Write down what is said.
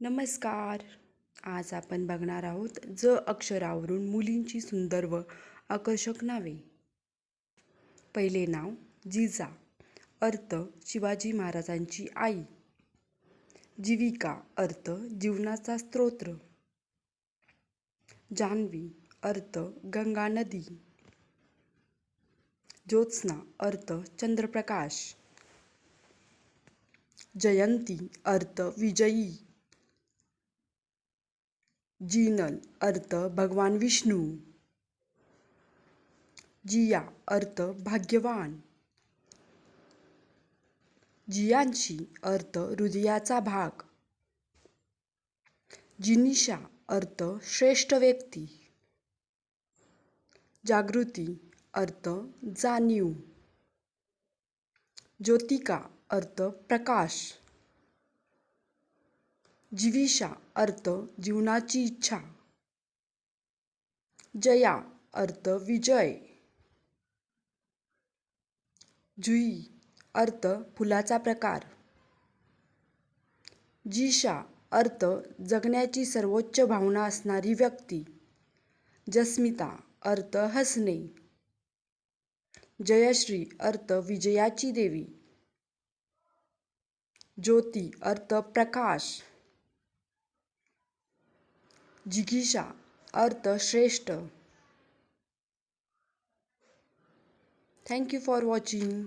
नमस्कार. आज आपण बघणार आहोत ज अक्षरावरून मुलींची सुंदर व आकर्षक नावे. पहिले नाव जिजा अर्थ शिवाजी महाराजांची आई. जीविका अर्थ जीवनाचा स्त्रोत्र जान्हवी अर्थ गंगा नदी. ज्योत्स्ना अर्थ चंद्रप्रकाश. जयंती अर्थ विजयी. जीनल अर्थ भगवान विष्णू. जिया अर्थ भाग्यवान. जियांशी अर्थ हृदयाचा भाग. जिनिशा अर्थ श्रेष्ठ व्यक्ती. जागृती अर्थ जाणीव. ज्योतिका अर्थ प्रकाश. जिविषा अर्थ जीवनाची इच्छा. जया अर्थ विजय. जुई अर्थ फुलाचा प्रकार. जिशा अर्थ जगण्याची सर्वोच्च भावना असणारी व्यक्ती. जस्मिता अर्थ हसणे. जयश्री अर्थ विजयाची देवी. ज्योती अर्थ प्रकाश. जिगीषा अर्थ श्रेष्ठ. Thank you for watching